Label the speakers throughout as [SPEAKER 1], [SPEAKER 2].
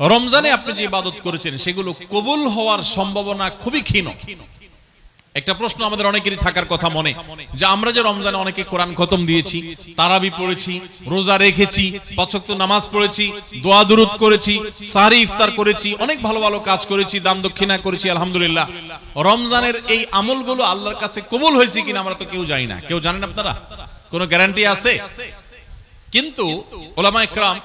[SPEAKER 1] রমজানে আপনি যে ইবাদত করেছেন, সেগুলো কবুল হওয়ার সম্ভাবনা খুবই ক্ষীণ। একটা প্রশ্ন আমাদের অনেকেরই থাকার কথা মনে, যে আমরা যে রমজানে অনেকে কোরআন খতম দিয়েছি, তারাবি পড়েছি, রোজা রেখেছি পছক্ত নামাজ পড়েছি, দোয়া দুরুদ করেছি সারি ইফতার করেছি, অনেক ভালো ভালো কাজ করেছি, দান দক্ষিণা করেছি, আলহামদুলিল্লাহ। রমজানের এই আমলগুলো আল্লাহর কাছে কবুল হয়েছে কিনা আমরা তো কেউ জানি না। কেউ জানেন আপনারা? কোনো গ্যারান্টি আছে? কিন্তু ওলামা ইকরাম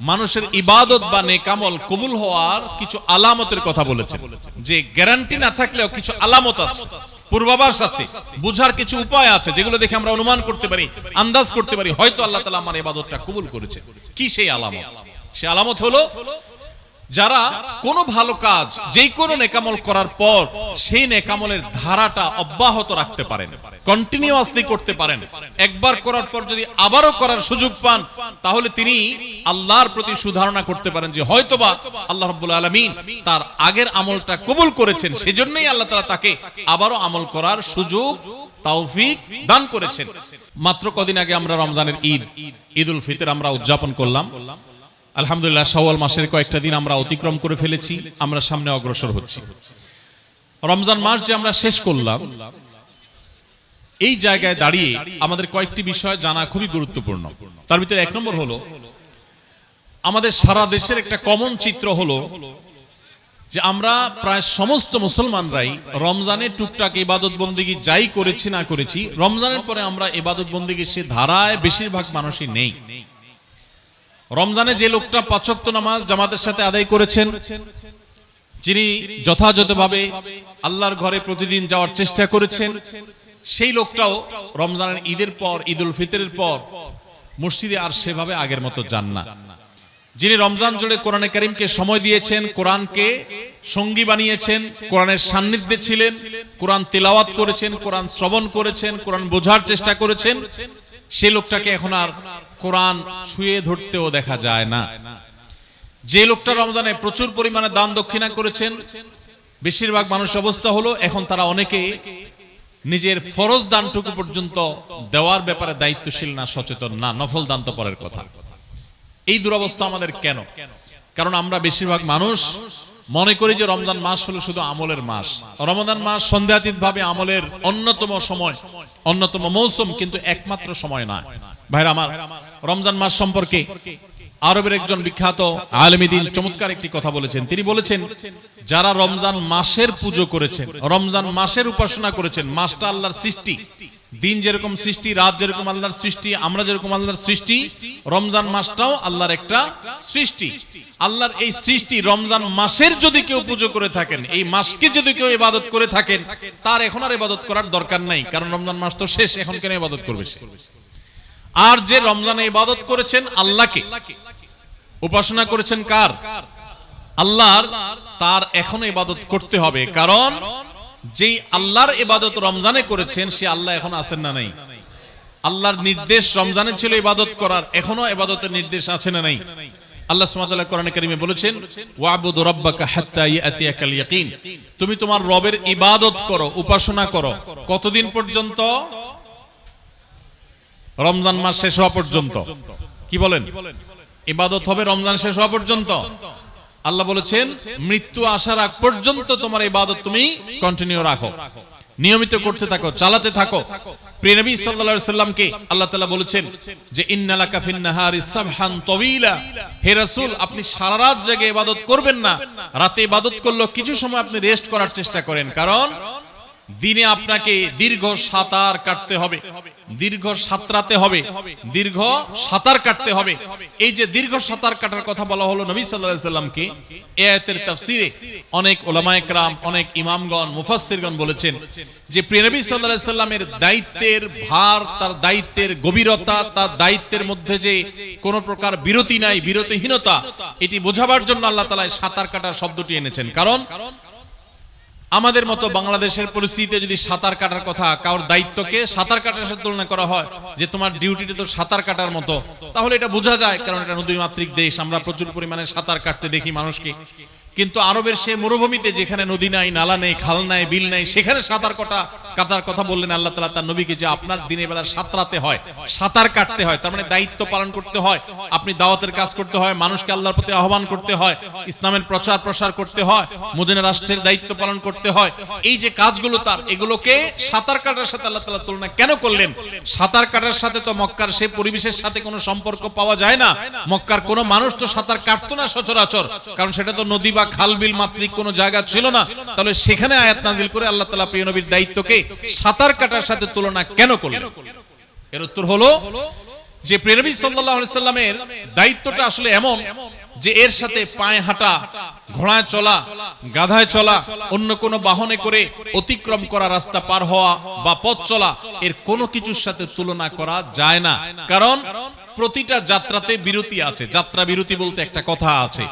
[SPEAKER 1] মানুষের ইবাদত বা নেকামল কবুল হওয়ার কিছু আলামতের কথা বলেছেন। যে গ্যারান্টি না থাকলেও কিছু আলামত আছে, পূর্বাভাস আছে, বুঝার কিছু উপায় আছে যেগুলো দেখে আমরা অনুমান করতে পারি, আন্দাজ করতে পারি, হয়তো আল্লাহ তালা আমার ইবাদতটা কবুল করেছে। কি সেই আলামত? সে আলামত হলো যারা কোনো ভালো কাজ, যেই কোনো নেকামল করার পর সেই নেকামলের ধারাটা অব্যাহত রাখতে পারেন। কন্টিনিউয়াসলি করতে পারেন। একবার করার পর যদি আবারও করার সুযোগ পান, তাহলে তিনি আল্লাহর প্রতি সুধারণা করতে পারেন যে হয়তোবা আল্লাহ রাব্বুল আলামিন তার আগের আমলটা কবুল করেছেন, সেজন্যই আল্লাহ তাআলা তাকে আবারও আমল করার সুযোগ, তৌফিক দান করেছেন। মাত্র কদিন আগে আমরা রমজানের ঈদ ঈদ, ঈদুল ফিতর আমরা উদযাপন করলাম। আলহামদুলিল্লাহ, শাওয়াল মাসের কয়েকটা দিন আমরা অতিক্রম করে ফেলেছি, আমরা সামনে অগ্রসর হচ্ছি। রমজান মাস যে আমরা শেষ করলাম এই জায়গায় দাঁড়িয়ে আমাদের কয়েকটি বিষয় জানা খুবই গুরুত্বপূর্ণ। তার ভিতরে এক নম্বর হলো, আমাদের সারা দেশের একটা কমন চিত্র হলো যে আমরা প্রায় সমস্ত মুসলমানরাই রমজানের টুকটাক ইবাদত বন্দিগি যাই করেছি না করেছি, রমজানের পরে আমরা ইবাদত বন্দিগির সে ধারায় বেশিরভাগ মানুষই নেই। রমজানে যে লোকটা পাচক্ত নামাজ জামাতের সাথে আদায় করেছেন, যিনি যথাযথভাবে আল্লাহর ঘরে প্রতিদিন যাওয়ার চেষ্টা করেছেন সেই লোকটাও রমজানের ঈদের পর, ঈদুল ফিতরের পর মসজিদে আর সেভাবে আগের মতো যান না। যিনি রমজান জুড়ে কোরআনে করিমকে সময় দিয়েছেন, কোরআনকে সঙ্গী বানিয়েছেন, কোরআনের সান্নিধ্যে ছিলেন, কোরআন তেলাওয়াত করেছেন, কোরআন শ্রবণ করেছেন, কোরআন বোঝার চেষ্টা করেছেন সে লোকটাকে এখন আর কোরআন ছুঁয়ে ধরতেও দেখা যায় না। যে লোকটা রমজানে প্রচুর পরিমাণে দান দক্ষিণা করেছেন, বেশিরভাগ মানুষ অবস্থা হলো এখন তারা অনেকে নিজের ফরজ দানটুকু পর্যন্ত দেওয়ার ব্যাপারে দায়িত্বশীল না, সচেতন না, নফল দান তো পরের কথা। এই দুরবস্থা আমাদের কেন? কারণ আমরা বেশিরভাগ মানুষ মনে করি যে রমজান মাস হলো শুধু আমলের মাস। রমজান মাস সন্দেহাতীত ভাবে আমলের অন্যতম সময়, অন্যতম মৌসুম, কিন্তু একমাত্র সময় না ভাইরা আমার, রমজান মাস সম্পর্কে আরবের একজন বিখ্যাত আলমিদিন চমৎকার একটি কথা বলেছেন। তিনি বলেছেন, যারা রমজান মাসের পুজো করেছেন, রমজান মাসের উপাসনা করেছেন, মাসটা আল্লাহর সৃষ্টি, দিন যেরকম সৃষ্টি, রাত যেরকম আল্লাহর সৃষ্টি, আমরা যেরকম আল্লাহর সৃষ্টি, রমজান মাসটাও আল্লাহর একটা সৃষ্টি। আল্লাহর এই সৃষ্টি রমজান মাসের যদি কেউ পুজো করে থাকেন, এই মাসকে যদি কেউ ইবাদত করে থাকেন, তার এখন আর ইবাদত করার দরকার নাই, কারণ রমজান মাস তো শেষ, এখন কেন ইবাদত করবে সে? আর যে রমজানে ইবাদত করেছেন আল্লাহকে উপাসনা করেছেন কার? আল্লাহর। তার এখনও ইবাদত করতে হবে। কারণ যেই আল্লাহর ইবাদত রমজানে করেছেন, সে আল্লাহ এখন আছেন না নাই। আল্লাহর নির্দেশ রমজানে ছিল ইবাদত করার, এখনও ইবাদতের নির্দেশ আছে না নাই। আল্লাহ সুবহানাহু কোরআনে কারিমে বলেছেন, ওয়াবুদু রাব্বাকা হাত্তা ইয়াতিয়াকাল ইয়াকিন। তুমি তোমার রবের ইবাদত করো, উপাসনা করো। কতদিন পর্যন্ত? রমজান মাস শেষ হওয়া পর্যন্ত। কি বলেন? ইবাদত হবে রমজান শেষ হওয়া পর্যন্ত। আল্লাহ বলেছেন, মৃত্যু আসার আগ পর্যন্ত তোমার ইবাদত তুমি কন্টিনিউ রাখো। নিয়মিত করতে থাকো, চালাতে থাকো। করবেন না। রাতে ইবাদত কিছু সময় আপনি রেস্ট করার চেষ্টা করেন। কারণ দিনে আপনাকে দীর্ঘ সাঁতার কাটতে হবে। দীর্ঘ সাঁতরাতে হবে, দীর্ঘ সাঁতার কাটতে হবে। এই যে দীর্ঘ সাঁতার কাটার কথা বলা হলো নবী আলাইহি সাল্লামকে এ আয়াতের তাফসীরে অনেক ওলামায়ে কেরাম অনেক ইমামগণ, মুফাসসিরগণ বলেছেন যে প্রিয় নবী সাল্লাল্লাহু আলাইহি সাল্লামের দায়িত্বের ভার, তার দায়িত্বের গভীরতা, তার দায়িত্বের মধ্যে যে কোনো প্রকার বিরতি নাই, বিরতিহীনতা, এটি বোঝাবার জন্য আল্লাহ তাআলা সাঁতার কাটার শব্দটি এনেছেন। কারণ আমাদের মতো বাংলাদেশের পরিস্থিতিতে যদি সাঁতার কাটার কথা কারোর দায়িত্বকে সাঁতার কাটার সাথে তুলনা করা হয়, যে তোমার ডিউটিটা তো সাঁতার কাটার মতো, তাহলে এটা বোঝা যায়, কারণ এটা নদীমাতৃক দেশ, আমরা প্রচুর পরিমাণে সাঁতার কাটতে দেখি মানুষকে। কিন্তু আরবের সে মরুভূমিতে যেখানে নদী নাই, নালা নেই, খাল নাই, বিল নাই, সেখানে সাঁতার কাটা কাতার কথা বললেন আল্লাহ তালা তার নবীকে যে আপনার দিনের বেলা সাঁতরাতে হয়, সাঁতার কাটতে হয়, তার মানে দায়িত্ব পালন করতে হয়, আপনি দাওয়াতের কাজ করতে হয়, মানুষকে আল্লাহর প্রতি আহ্বান করতে হয়, ইসলামের প্রচার প্রসার করতে হয়, মদিনা রাষ্ট্রের দায়িত্ব পালন করতে হয়, এই যে কাজগুলো তার, এগুলোকে সাঁতার কাটার সাথে আল্লাহ তালা তুলনা কেন করলেন? সাঁতার কাটার সাথে তো মক্কার সে পরিবেশের সাথে কোনো সম্পর্ক পাওয়া যায় না, মক্কার কোনো মানুষ তো সাঁতার কাটতো না সচরাচর, কারণ সেটা তো নদী বা খাল বিল মাত্রিক কোনো জায়গা ছিল না, তাহলে সেখানে আয়াত নাজিল করে আল্লাহ তালা প্রিয় নবীর দায়িত্বকে সাঁতার কাটার সাথে তুলনা কেন করলেন? এর উত্তর হলো যে প্রেরবী সাল্লামের দায়িত্বটা আসলে এমন যে এর সাথে পায়ে হাঁটা, ঘোড়ায় চলা, গাধায় চলা, অন্য কোনো বাহনে করে অতিক্রম করা, রাস্তা পার হওয়া বা পথ চলা, এর কোনো কিছুর সাথে তুলনা করা যায় না। কারণ প্রতিটা যাত্রাতে বিরতি আছে। যাত্রা বিরতি বলতে একটা কথা আছে।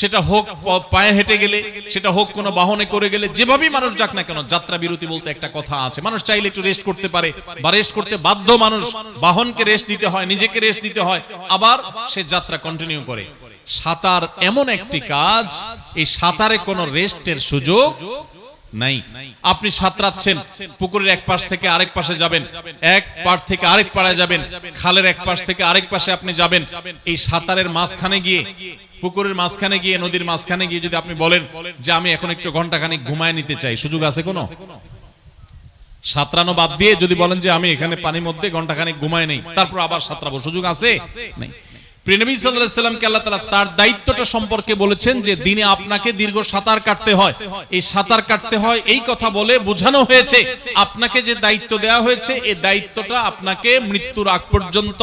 [SPEAKER 1] সেটা হোক পায়ে হেঁটে গেলে, সেটা হোক কোনো বাহনে করে গেলে, যেভাবেই মানুষ যাক না কেন, যাত্রা বিরতি বলতে একটা কথা আছে। মানুষ চাইলে একটু রেস্ট করতে পারে, বা রেস্ট করতে বাধ্য মানুষ। বাহনকে রেস্ট দিতে হয়, নিজেকে রেস্ট দিতে হয়, আবার সে যাত্রা কন্টিনিউ করে। সাঁতার এমন একটি কাজ, এই সাঁতারে কোনো রেস্টের সুযোগ নাই। আপনি সাঁতরাচ্ছেন, পুকুরের এক পাশ থেকে আরেক পাশে যাবেন, এক পাড় থেকে আরেক পাড়ে যাবেন, খালের এক পাশ থেকে আরেক পাশে আপনি যাবেন। এই সাঁতারের মাঝখানে গিয়ে পুকুরের মাঝখানে গিয়ে, নদীর মাঝখানে গিয়ে যদি আপনি বলেন যে আমি এখন একটু ঘন্টাখানিক ঘুমায় নিতে চাই, সুযোগ আছে কোনো? সাঁতরানো বাদ দিয়ে যদি বলেন যে আমি এখানে পানির মধ্যে ঘন্টাখানিক ঘুমায় নেই, তারপর আবার সাঁতরাবো, সুযোগ আছে? নেই। প্রিনবী সাল্লাল্লাহু সাল্লামকে আল্লাহ তাআলা তার দায়িত্বটা সম্পর্কে বলেছেন যে দিনে আপনাকে দীর্ঘ সাঁতার কাটতে হয়। এই সাঁতার কাটতে হয়, এই কথা বলে বোঝানো হয়েছে। আপনাকে যে দায়িত্ব দেওয়া হয়েছে এই দায়িত্বটা আপনাকে মৃত্যুর আগ পর্যন্ত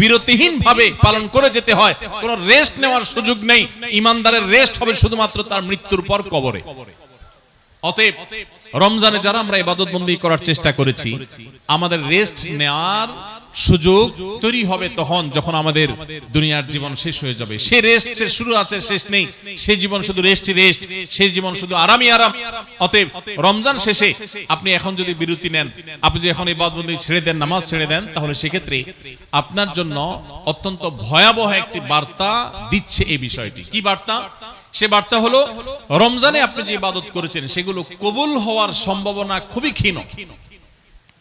[SPEAKER 1] বিরতিহীন ভাবে পালন করে যেতে হয়। কোনো রেস্ট নেওয়ার সুযোগ নেই। ইমানদারের রেস্ট হবে শুধুমাত্র তার মৃত্যুর পর কবরে। অতএব রমজানে যারা আমরা ইবাদতবন্দী করার চেষ্টা করেছি, আমাদের রেস্ট নেওয়ার সুযোগ তৈরি হবে তখন যখন আমাদের দুনিয়ার জীবন শেষ হয়ে যাবে। সে রেস্টের শুরু আছে, শেষ নেই। সেই জীবন শুধু রেস্টই রেস্ট সেই জীবন শুধু আরামই আরাম। অতএব রমজান শেষে আপনি এখন যদি বিরতি নেন, আপনি যদি এখন ইবাদত বন্দী ছেড়ে দেন, নামাজ ছেড়ে দেন, তাহলে সেক্ষেত্রে আপনার জন্য অত্যন্ত ভয়াবহ একটি বার্তা দিচ্ছে এই বিষয়টি। কি বার্তা? সে বার্তা হলো, রমজানে আপনি যে ইবাদত করেছেন, সেগুলো কবুল হওয়ার সম্ভাবনা খুবই ক্ষীণ।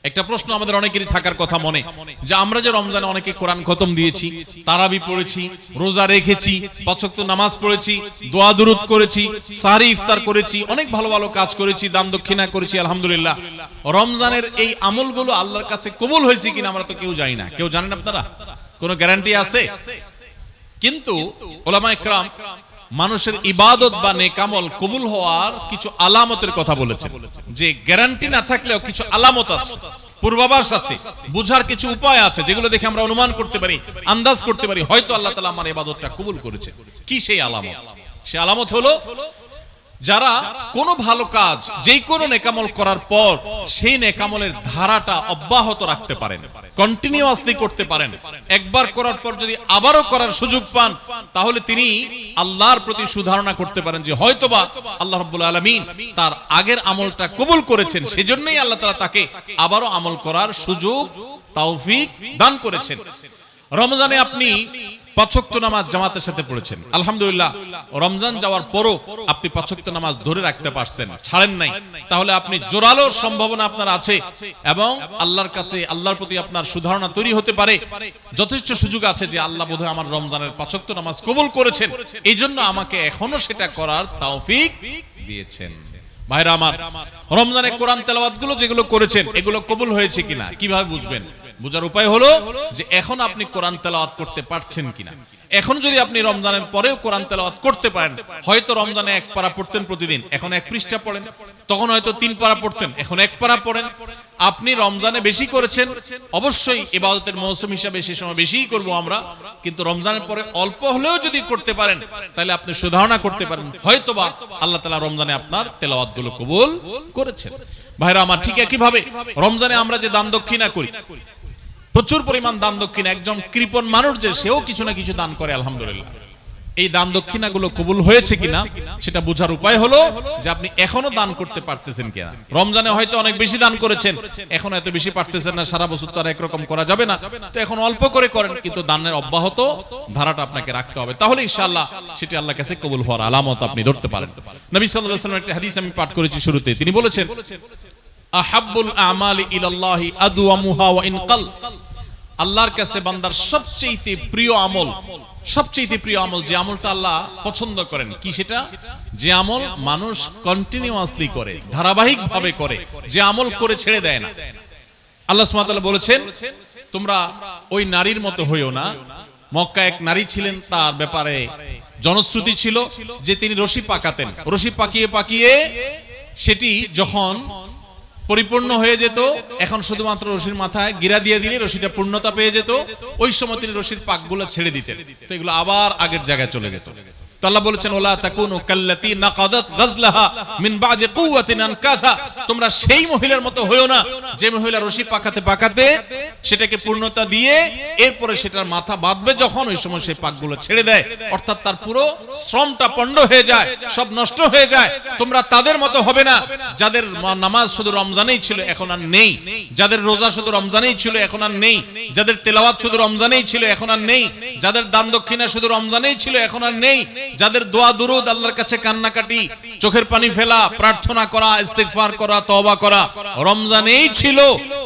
[SPEAKER 1] একটা প্রশ্ন আমাদের অনেকেরই থাকার কথা মনে, যে আমরা যে রমজানে অনেকে কোরআন খতম দিয়েছি, তারাবি পড়েছি, রোজা রেখেছি পছক্ত নামাজ পড়েছি, দোয়া দুরুদ করেছি সারি ইফতার করেছি, অনেক ভালো ভালো কাজ করেছি, দান দক্ষিণা করেছি, আলহামদুলিল্লাহ। রমজানের এই আমলগুলো আল্লাহর কাছে কবুল হয়েছে কিনা আমরা তো কেউ জানি না। কেউ জানেন আপনারা? কোনো গ্যারান্টি আছে? কিন্তু ওলামা একরাম মানুষের ইবাদত বা নেকামল কবুল হওয়ার কিছু আলামতের কথা বলেছে যে গ্যারান্টি না থাকলেও কিছু আলামত আছে, পূর্বাভাস আছে, বুঝার কিছু উপায় আছে, যেগুলো দেখে আমরা অনুমান করতে পারি, আন্দাজ করতে পারি, হয়তো আল্লাহ তালা আমার ইবাদতটা কবুল করেছে। কি সেই আলামত? সে আলামত হলো যারা কোনো ভালো কাজ, যেই কোনো নেকামল করার পর সেই নেকামলের ধারাটা অব্যাহত রাখতে পারেন কন্টিনিউয়াসলি করতে পারেন। একবার করার পর যদি আবারও করার সুযোগ পান, তাহলে তিনি আল্লাহর প্রতি সুধারণা করতে পারেন যে হয়তোবা আল্লাহ রাব্বুল আলামিন তার আগের আমলটা কবুল করেছেন, সেজন্যই আল্লাহ তাআলা তাকে আবারও আমল করার সুযোগ, তৌফিক দান করেছেন। রমজানে আপনি পাঁচক্ত নামাজ জামাতের সাথে পড়েছেন। আলহামদুলিল্লাহ, রমজান যাওয়ার পরও আপনি পাঁচক্ত নামাজ ধরে রাখতে পারছেন, ছাড়েন নাই। তাহলে আপনি জোরালো সম্ভাবনা আপনার আছে এবং আল্লাহর কাছে, আল্লাহর প্রতি আপনার সুধারণা তৈরি হতে পারে। যথেষ্ট সুযোগ আছে যে আল্লাহ বোধহয় আমার রমজানের পাঁচক্ত নামাজ কবুল করেছেন। এই জন্য আমাকে এখনও সেটা করার তৌফিক দিয়েছেন। ভাইরা আমার, রমজানে কোরআন তেলাওয়াতগুলো যেগুলো করেছেন, এগুলো কবুল হয়েছে কিনা, কীভাবে বুঝবেন? বোঝার উপায় হলো যে এখন আপনি কোরআন তেলাওয়াত করতে পারছেন কিনা। এখন যদি আপনি রমজানের পরেও কোরআন তেলাওয়াত করতে পারেন, হয়তো রমজানে এক পারা পড়তেন প্রতিদিন, এখন এক পৃষ্ঠা পড়েন, তখন হয়তো তিন পারা পড়তেন, এখন এক পারা পড়েন। আপনি রমজানে বেশি করেছেন, অবশ্যই ইবাদতের মৌসুম হিসাবে সে সময় বেশিই করব আমরা, কিন্তু রমজানের পরে অল্প হলেও যদি করতে পারেন, তাহলে আপনি সুধারণা করতে পারেন, হয়তোবা আল্লাহ তালা রমজানে আপনার তেলাওয়াতগুলো কবুল করেছেন। ভাইরা, আমার ঠিক একইভাবে, রমজানে আমরা যে দান দক্ষিণা করি প্রচুর পরিমাণ দান দক্ষিণা। একজন কৃপণ মানুষ যে, সেও কিছু না কিছু দান করে, আলহামদুলিল্লাহ। এই দান দক্ষিণাগুলো কবুল হয়েছে কিনা, সেটা বোঝার উপায় হলো যে আপনি এখনও দান করতে পারতেছেন কিনা। রমজানে হয়তো অনেক বেশি দান করেছেন, এখন এত বেশি পারতেছেন না, সারা বছর তো আর একরকম করা যাবে না। তো এখন অল্প করে করেন, কিন্তু দানের অব্যাহত ধারাটা আপনাকে রাখতে হবে। তাহলে ইনশাআল্লাহ সেটি আল্লাহ কাছে কবুল হওয়ার আলামত আপনি ধরতে পারেন। নবী সাল্লাল্লাহু আলাইহি ওয়াসাল্লাম একটা হাদিস আমি পাঠ করেছি শুরুতে। তিনি বলেছেন, আহাব্বুল আমালি ইলাল্লাহি আদওয়ামুহা ওয়া ইনকাল আল্লাহর কাছে বান্দার সবচেয়ে প্রিয় আমল সবচেয়ে প্রিয় আমল যে আমলটা আল্লাহ পছন্দ করেন, কি সেটা? যে আমল মানুষ কন্টিনিউয়াসলি করে ধারাবাহিক ভাবে করে, যে আমল করে ছেড়ে দেয় না। আল্লাহ সুবহানাহু বলেছেন, তোমরা ওই নারীর মতো হইও না। মক্কা এক নারী ছিলেন, তার ব্যাপারে জনশ্রুতি ছিল যে তিনি রশি পাকাতেন। রশি পাকিয়ে পাকিয়ে সেটি যখন পরিপূর্ণ হয়ে যেত। এখন শুধুমাত্র রশির মাথায় গিরা দিয়ে দিলে রশিটা পূর্ণতা পেয়ে যেত। ওই সময় তিনি রশির পাকগুলো ছেড়ে দিতেন। তো এগুলো আবার আগের জায়গায় চলে যেত। তোমরা সেই মহিলার মতো হইও না, যে মহিলা রশি পাকাতে পাকাতে সেটাকে পূর্ণতা দিয়ে এরপরে সেটার মাথা বাঁধবে যখন ওই সময় সেই পাকগুলো ছেড়ে দেয়। অর্থাৎ তার পুরো শ্রমটা পণ্ড হয়ে যায়, সব নষ্ট হয়ে যায়। তোমরা তাদের মতো হবে না। যাদের নামাজ শুধু রমজানেই ছিল, এখন আর নেই। যাদের রোজা শুধু রমজানেই ছিল, এখন আর নেই। যাদের তেলাওয়াত শুধু রমজানেই ছিল, এখন আর নেই। যাদের দান দক্ষিণা শুধু রমজানেই ছিল, এখন আর নেই। যাদের দোয়া দুরুদ আল্লাহর কাছে কান্নাকাটি, চোখের পানি ফেলা, প্রার্থনা করা, ইস্তেগফার করা, তওবা করা, রমজানেই ছিল,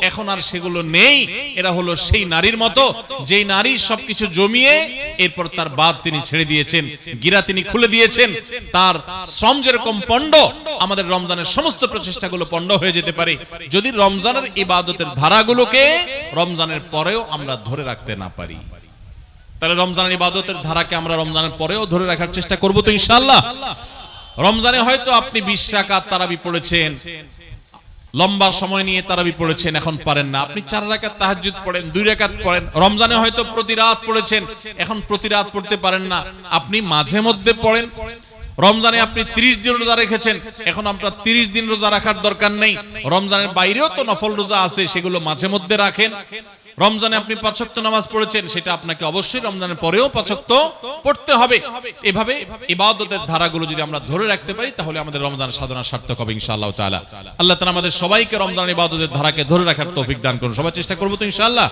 [SPEAKER 1] এখন আর সেগুলো নেই। এরা হলো সেই নারীর মতো, যেই নারী সবকিছু জমিয়ে এরপর তার বাদ তিনি ছেড়ে দিয়েছেন, গিরা তিনি খুলে দিয়েছেন, তার শ্রম যেরকম পণ্ড, আমাদের রমজানের সমস্ত প্রচেষ্টাগুলো পণ্ড হয়ে যেতে পারে। যদি রমজানের ইবাদতের ধারাগুলোকে রমজানের পরেও আমরা ধরে রাখতে না পারি। তাহলে রমজানের ইবাদতের ধারাকে আমরা রমজানের পরেও ধরে রাখার চেষ্টা করব তো ইনশাআল্লাহ। রমজানে হয়তো আপনি বিশ রাকাত তারাবি পড়েছেন লম্বা সময় নিয়ে তারাবি পড়েছেন, এখন পারেন না। আপনি চার রাকাত তাহাজ্জুদ পড়েন, দুই রাকাত পড়েন, রমজানে হয়তো প্রতি রাত পড়েছেন, এখন প্রতি রাত পড়তে পারেন না। আপনি মাঝে মধ্যে পড়েন, রমজানে আপনি 30 দিন রোজা রেখেছেন, এখন আপনার 30 দিন রোজা রাখার দরকার নেই। রমজানের বাইরেও তো নফল রোজা আছে, সেগুলো মাঝে মধ্যে রাখেন। রমজানে আপনি পাঁচক্ত নামাজ পড়েছেন, সেটা আপনাকে অবশ্যই রমজানের পরেও পাঁচক্ত পড়তে হবে। এভাবে ইবাদতের ধারাগুলো যদি আমরা ধরে রাখতে পারি, তাহলে আমাদের রমজান সাধনা সার্থক হবে ইনশাআল্লাহ তাআলা। আল্লাহ তাআলা আমাদের সবাইকে রমজান ইবাদতের ধারাকে ধরে রাখার তৌফিক দান করুন। সবাই চেষ্টা করব তো ইনশাআল্লাহ?